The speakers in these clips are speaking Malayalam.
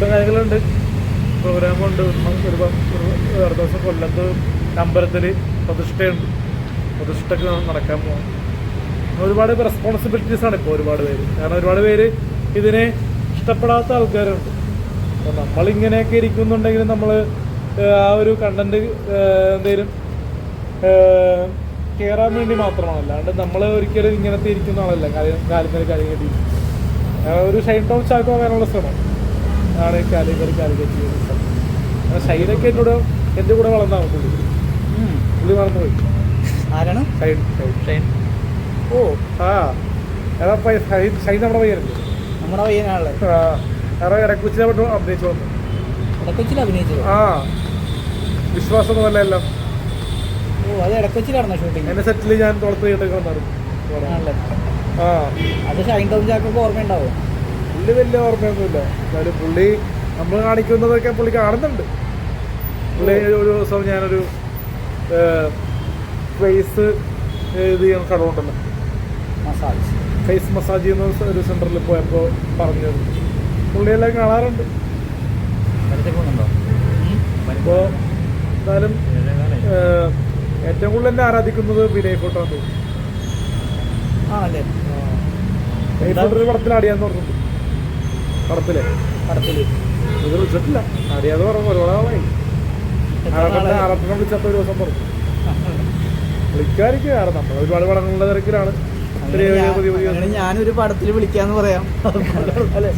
ഷൂട്ടും കാര്യങ്ങളുണ്ട്. പ്രോഗ്രാമുണ്ട്. ഒരു ഒരു ദിവസം കൊല്ലത്ത് അമ്പലത്തിൽ പ്രതിഷ്ഠയുണ്ട്. പ്രതിഷ്ഠയ്ക്ക് നടക്കാൻ പോകണം ഒരുപാട് റെസ്പോൺസിബിലിറ്റീസ് ആണ് ഇപ്പോൾ ഒരുപാട് പേര്. കാരണം ഒരുപാട് പേര് ഇതിനെ ഇഷ്ടപ്പെടാത്ത ആൾക്കാരുണ്ട്. അപ്പോൾ നമ്മളിങ്ങനെയൊക്കെ ഇരിക്കുന്നുണ്ടെങ്കിൽ നമ്മൾ ആ ഒരു കണ്ടന്റ് എന്തെങ്കിലും കയറാൻ വേണ്ടി മാത്രമാണ്. അല്ലാണ്ട് നമ്മൾ ഒരിക്കലും ഇങ്ങനത്തെ ഇരിക്കുന്ന ആളല്ല. കാര്യം കാര്യങ്ങൾ കാര്യം കെട്ടി ഒരു ഷൈൻ ടോൺ ചാക്കോ ആകാനുള്ള ശ്രമം ആണ് കാര്യം കെട്ടി ചെയ്യുന്ന സ്ഥലം. ഷൈനൊക്കെ എന്നോട് എന്റെ കൂടെ വളർന്നാൽ പുള്ളി. പുള്ളി മറന്നുപോയി ആരാണ്? ഷൈൻ ഷൈൻ. ഓ ആ. എടാ ഷൈൻ ഷൈൻ നമ്മുടെ പയ്യനല്ലേ? നമ്മുടെ പയ്യനാണല്ലേ? കാരണം ഇടക്കുച്ചിനെ പറ്റും അഭിനയിച്ചു വന്നു ഇടക്കുച്ചിൽ അഭിനയിച്ചു ആ. വിശ്വാസമൊന്നുമല്ല എല്ലാം. ഓ അത് ഇടക്കുച്ചിലാണോ ഷൂട്ടിംഗ് എന്നെ സെറ്റിൽ ഞാൻ തുളത്ത് ചെയ്തിട്ടൊക്കെ വന്നായിരുന്നു. ആ. അത് ഷൈൻ ടൗൺ ചാക്കൊക്കെ ഓർമ്മയുണ്ടാവും? പുള്ളി വലിയ ഓർമ്മയൊന്നുമില്ല. എന്നാലും പുള്ളി നമ്മൾ കാണിക്കുന്നതൊക്കെ പുള്ളി കാണുന്നുണ്ട്. പുള്ളി ഒരു ദിവസം ഞാനൊരു ഫേസ് ഇത് ചെയ്യുന്ന കടമുണ്ടല്ലോ മസാജ്. ഫേസ് മസാജ് ചെയ്യുന്ന ഒരു സെന്ററിൽ പോയപ്പോൾ പറഞ്ഞത്. പുള്ളിയെല്ലാം കാണാറുണ്ട്. അപ്പോൾ എന്തായാലും ഏറ്റവും കൂടുതൽ എന്നെ ആരാധിക്കുന്നത് വിനയ് ഫോട്ടോ ആണ്. ആണല്ലേ വിനയ് ഫോട്ടോ ഒരു പടത്തിൽ അടിയാന്ന് പറഞ്ഞിട്ടുണ്ട്. പടത്തിലെ പടത്തിൽ ഇത് വിളിച്ചിട്ടില്ല. അറിയാതെ പറഞ്ഞു ഒരുപാട് ആളായി ആറട്ടെ വിളിച്ചപ്പോൾ ഒരു ദിവസം പറഞ്ഞു. വിളിക്കാതിരിക്കും കാരണം നമ്മൾ ഒരുപാട് പടങ്ങളുടെ തിരക്കിലാണ്. ഞാനൊരു പടത്തിൽ വിളിക്കാന്ന് പറയാം. അല്ലേ?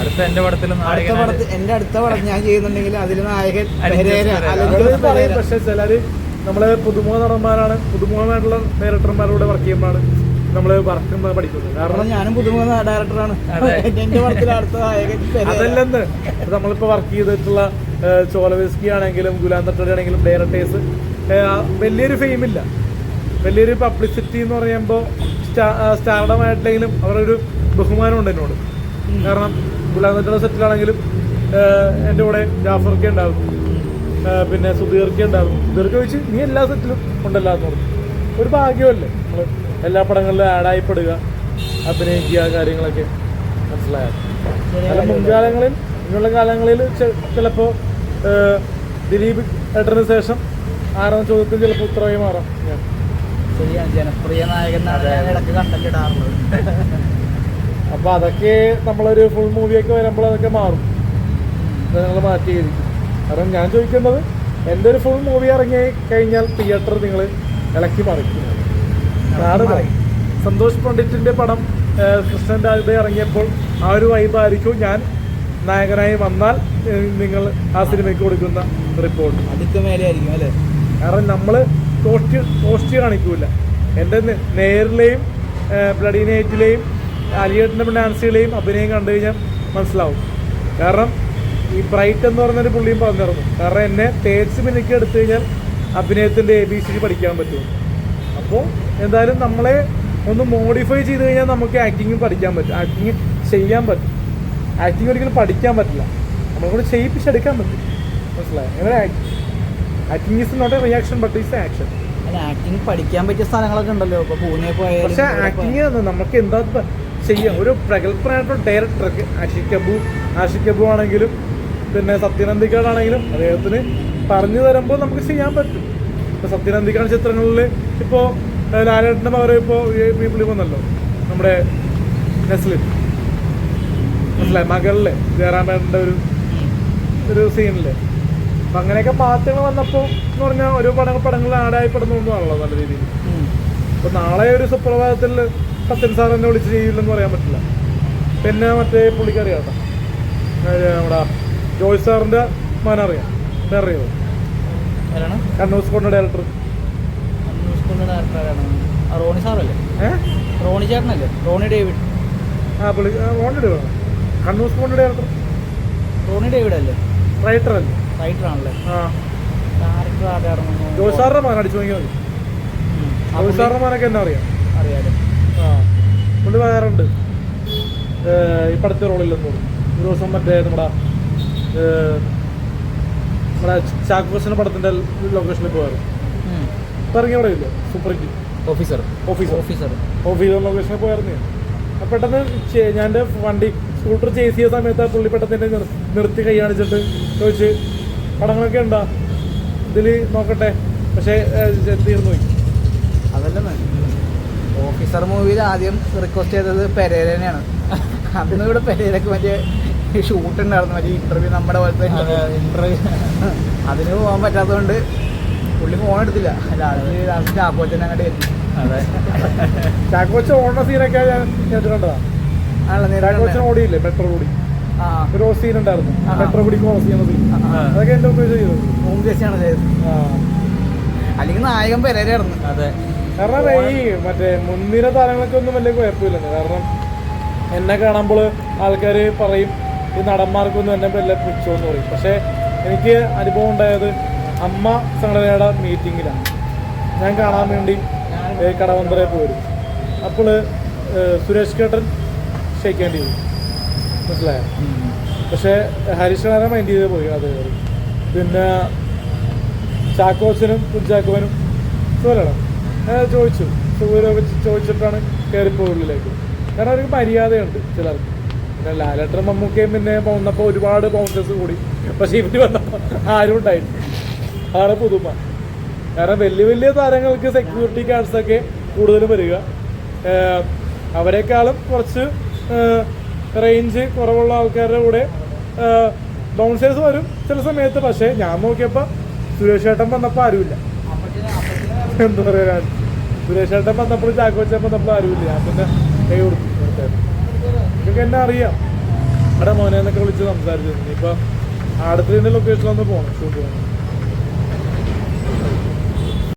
അടുത്ത എന്റെ പടത്തിലും അടുത്ത പടത്തിൽ എന്റെ അടുത്ത പടം ഞാൻ ചെയ്യുന്നുണ്ടെങ്കിൽ അതിൽ നായകൻ പക്ഷെ ചിലര് നമ്മൾ പുതുമുഖ നടന്മാരാണ്. പുതുമുഖമായിട്ടുള്ള ഡയറക്ടർമാരോട് വർക്ക് ചെയ്യുമ്പോഴാണ് നമ്മൾ വർക്ക് പഠിക്കുന്നത് കാരണം ഞാനും പുതുമുഖ ഡയറക്ടറാണ്. എന്റെ പടത്തിൽ അടുത്ത. അതല്ലെന്ന്. ഇത് നമ്മളിപ്പോ വർക്ക് ചെയ്തിട്ടുള്ള ചോലവിസ്കി ആണെങ്കിലും ഗുലാം തട്ടടി ആണെങ്കിലും ഡയറക്ടേഴ്സ് വലിയൊരു ഫെയിം ഇല്ല. വലിയൊരു പബ്ലിസിറ്റി എന്ന് പറയുമ്പോൾ സ്റ്റാർഡമായിട്ടെങ്കിലും അവരൊരു ബഹുമാനം ഉണ്ട് എന്നോട്. കാരണം ഗുലാം തട്ടയുടെ സെറ്റിലാണെങ്കിലും എന്റെ കൂടെ ജാഫർക്ക് ഉണ്ടാകും പിന്നെ സുധീർക്ക് ഉണ്ടാകും സുധീർക്ക് ചോദിച്ച് നീ എല്ലാ സെറ്റിലും ഉണ്ടല്ലാന്ന് പറഞ്ഞു. ഒരു ഭാഗ്യമല്ലേ നമ്മൾ എല്ലാ പടങ്ങളിലും ആഡായിപ്പെടുക അഭിനയിക്കുക കാര്യങ്ങളൊക്കെ. മനസ്സിലായത് അല്ല. മുൻകാലങ്ങളിൽ ഇങ്ങനെയുള്ള കാലങ്ങളിൽ ചിലപ്പോൾ ദിലീപ് ഏട്ടന് ശേഷം ആറാം ചോദ്യത്തിൽ ചിലപ്പോൾ ഉത്തരവായി മാറാം. ഞാൻ. ശരിയാണ് ജനപ്രിയ നായകൻ അപ്പോൾ അതൊക്കെ നമ്മളൊരു ഫുൾ മൂവിയൊക്കെ വരുമ്പോൾ അതൊക്കെ മാറും. നിങ്ങൾ മാറ്റിയിരിക്കും. കാരണം ഞാൻ ചോദിക്കുന്നത് എന്റെ ഒരു ഫുൾ മൂവി ഇറങ്ങി കഴിഞ്ഞാൽ തിയേറ്റർ നിങ്ങൾ ഇളക്കി മറിക്കും. സന്തോഷ് പണ്ഡിറ്റിന്റെ പടം കൃഷ്ണന്റെ കൃഷ്ണൻ രാജ ഇറങ്ങിയപ്പോൾ ആ ഒരു വൈബായിരിക്കും ഞാൻ നായകനായി വന്നാൽ നിങ്ങൾ ആ സിനിമയ്ക്ക് കൊടുക്കുന്ന റിപ്പോർട്ട്. അടുത്ത മേലെ ആയിരിക്കും അല്ലേ? കാരണം നമ്മൾ കോസ്റ്റ് കോസ്റ്റ് കാണിക്കൂല. എന്റെ നേരിലെയും ബ്ലഡി നൈറ്റിലെയും അലിയേട്ടന്റെ ഡാൻസുകളെയും അഭിനയം കണ്ടു കഴിഞ്ഞാൽ മനസ്സിലാവും. കാരണം ഈ ബ്രൈറ്റ് എന്ന് പറഞ്ഞൊരു പുള്ളിയും പറഞ്ഞിരുന്നു കാരണം എന്നെ തേച്ച് മിനിക്ക് എടുത്തു കഴിഞ്ഞാൽ അഭിനയത്തിന്റെ എ ബി സി പഠിക്കാൻ പറ്റും അപ്പോൾ എന്തായാലും നമ്മളെ ഒന്ന് മോഡിഫൈ ചെയ്ത് കഴിഞ്ഞാൽ നമുക്ക് ആക്ടിങ് പഠിക്കാൻ പറ്റും. ആക്ടിങ് ചെയ്യാൻ പറ്റും. ആക്ടിങ് ഒരിക്കലും പഠിക്കാൻ പറ്റില്ല. നമ്മളെ ചെയ്യിപ്പിച്ചെടുക്കാൻ പറ്റും. മനസ്സിലായോ? അങ്ങനെ acting is not a reaction but is action acting പഠിക്കാൻ പറ്റിയ സ്ഥലങ്ങളൊക്കെ ഉണ്ടല്ലോ. ഇപ്പൊ പൂനെ പക്ഷെ ആക്ടിങ് നമുക്ക് എന്താ ചെയ്യാം? ഒരു പ്രഗത്ഭനായിട്ടുള്ള ഡയറക്ടർ ആഷിഖ് കബു ആഷിഖ് കബു ആണെങ്കിലും പിന്നെ സത്യനന്ദിക്കാടാണെങ്കിലും അദ്ദേഹത്തിന് പറഞ്ഞു തരുമ്പോൾ നമുക്ക് ചെയ്യാൻ പറ്റും. ഇപ്പൊ സത്യനന്ദിക്കാട് ചിത്രങ്ങളിൽ ഇപ്പോൾ ലാലേട്ടന്റെ പകരം ഇപ്പോൾ പുള്ളി വന്നല്ലോ നമ്മുടെ നെസ്ലിൻ മനസ്സിലായി? മകളിലെ ജയറാമേട്ടന്റെ ഒരു ഒരു സീനില്ലേ അപ്പം അങ്ങനെയൊക്കെ മാറ്റങ്ങൾ വന്നപ്പോൾ എന്ന് പറഞ്ഞാൽ ഓരോ പടങ്ങൾ പടങ്ങളിൽ ആടായി പെടുന്നൊന്നുമാണല്ലോ നല്ല രീതിയിൽ. അപ്പം നാളെ ഒരു സുപ്രഭാതത്തിൽ സത്യൻ സാർ എന്നെ വിളിച്ച് ചെയ്യില്ലെന്ന് പറയാൻ പറ്റില്ല. പിന്നെ മറ്റേ പുള്ളിക്കറിയാം നമ്മുടെ ജോയ് സാറിന്റെ മകനറിയാം അറിയാം കണ്ണൂർ സ്കൂളിന്റെ ഡയറക്ടർ. അന്വേഷ് കുന്ന് ഡയറക്ടർ ആരാണ് ആ റോണി സാറല്ലേ? റോണി ചേട്ടനല്ലേ? റോണി ഡേവിഡ്. ആ പുള്ളി കണ്ണൂർ ഡയറക്ടർ റോണി ഡേവിഡ് അല്ലേ റൈറ്റർ അല്ലേ? റൈറ്റർ ആണല്ലേ? ഡയറക്ടർ ആരാണെന്ന് അടിച്ചു നോക്കിയാൽ മതി എന്നെ അറിയാം. അറിയാലോ? ആ. പുള്ളി പറയാറുണ്ട് ഏഹ് ഈ പടത്തെ റോളില്ലെന്ന് തോന്നുന്നു ഒരു ദിവസം മറ്റേ നമ്മുടെ നമ്മുടെ ചാക്കോസിന്റെ പടത്തിന്റെ ലൊക്കേഷനിൽ പോയായിരുന്നു. ഇറങ്ങിയ അവിടെ ഇല്ല super hit officer. Officer officer officer ലൊക്കേഷനിൽ പോയായിരുന്നു പെട്ടെന്ന് ഞാൻ എന്റെ വണ്ടി സ്കൂട്ടർ ചേസ് ചെയ്ത സമയത്ത് പുള്ളി പെട്ടെന്ന് എന്നെ നിർത്തി കൈ കാണിച്ചിട്ട് ചോദിച്ച് പടങ്ങളൊക്കെ ഉണ്ടാ? ഇതിൽ നോക്കട്ടെ. പക്ഷേ തീർന്നു പോയി. അതല്ല ഓഫീസർ മൂവിയിൽ ആദ്യം റിക്വസ്റ്റ് ചെയ്തത് പെരേരനെയാണ് അന്ന് ഇവിടെ പെരേരക്ക് മറ്റേ ഷൂട്ട് ഉണ്ടായിരുന്നു മറ്റേ ഇന്റർവ്യൂ നമ്മുടെ പോലത്തെ ഇന്റർവ്യൂ അതിന് പോകാൻ പറ്റാത്തതുകൊണ്ട് പുള്ളി ഫോൺ എടുത്തില്ല. ലാസ്റ്റ് ചാക്കോച്ചനെ അങ്ങോട്ട് എത്തി അതെ. ചാക്കോച്ച ഓണ സീനൊക്കെ ഞാൻ കേട്ടിട്ടുണ്ടതാണ് ആണല്ലോ ചാക്കോച്ചൻ ഓടിയില്ലേ? പെട്രോൾ കൂടി. ഒരു സീൻ ഉണ്ടായിരുന്നു. ആ. കൂടി ക്രോസ് ചെയ്യുന്ന സീൻ. അതൊക്കെ എന്റെ ഉപയോഗിച്ച് ചെയ്തത് ഹോം ചേച്ചിയാണ് ചെയ്തത്. അല്ലെങ്കിൽ നായകൻ പെരേരായിരുന്നു അതെ. കാരണം ഈ മറ്റേ മുൻനിര താരങ്ങളൊക്കെ ഒന്നും വലിയ കുഴപ്പമില്ലെന്ന് കാരണം എന്നെ കാണുമ്പോൾ ആൾക്കാർ പറയും ഈ നടന്മാർക്കൊന്നും എന്നെ വല്ല പിടിച്ചോന്ന് പറയും. പക്ഷേ എനിക്ക് അനുഭവം ഉണ്ടായത് അമ്മ സംഘടനയുടെ മീറ്റിങ്ങിലാണ്. ഞാൻ കാണാൻ വേണ്ടി കടവന്തരെ പോരും അപ്പോൾ സുരേഷ് കേട്ടൻ ക്ഷയിക്കേണ്ടി വരും. മനസ്സിലായോ? പക്ഷേ ഹരീഷ് കണാരൻ മൈൻഡ് ചെയ്ത് പോയി അത്. കയറി പിന്നെ ചാക്കോച്ചനും കുഞ്ചാക്കോവനും ഞാൻ ചോദിച്ചു. സുഖരൊക്കെ ചോദിച്ചിട്ടാണ് കയറിപ്പോയി ഉള്ളിലേക്ക്. കാരണം അവർക്ക് മര്യാദയുണ്ട് ചിലർക്ക്. പിന്നെ ലാലേട്ടൻ മമ്മൂക്കയും പിന്നെ പോകുന്നപ്പോൾ ഒരുപാട് ബൗൺസേഴ്സ് കൂടി. പക്ഷേ ഇവിടെ വന്നപ്പോൾ ആരും ഉണ്ടായിട്ടില്ല. ആണ് പുതുമ. കാരണം വലിയ വലിയ താരങ്ങൾക്ക് സെക്യൂരിറ്റി ഗാർഡ്സൊക്കെ കൂടുതലും വരിക. അവരെക്കാളും കുറച്ച് റേഞ്ച് കുറവുള്ള ആൾക്കാരുടെ കൂടെ ബൗൺസേഴ്സ് വരും ചില സമയത്ത്. പക്ഷേ ഞാൻ നോക്കിയപ്പോൾ സുരേഷ് ഏട്ടൻ വന്നപ്പോൾ ആരുമില്ല. എന്താ പറയുക സുരേഷ് ഏട്ടൻ വന്നപ്പോൾ ചാക്കോച്ചൻ വന്നപ്പോൾ ആരുമില്ല. ഞാൻ പിന്നെ കൈ കൊടുത്തു. നിങ്ങൾക്ക് എന്നെ അറിയാം. അവിടെ മോനെ എന്നൊക്കെ വിളിച്ച് സംസാരിച്ചിരുന്നു. ഇപ്പം അടുത്തതിന്റെ ലൊക്കേഷനിലൊന്ന് പോകണം ഷൂട്ട് പോകണം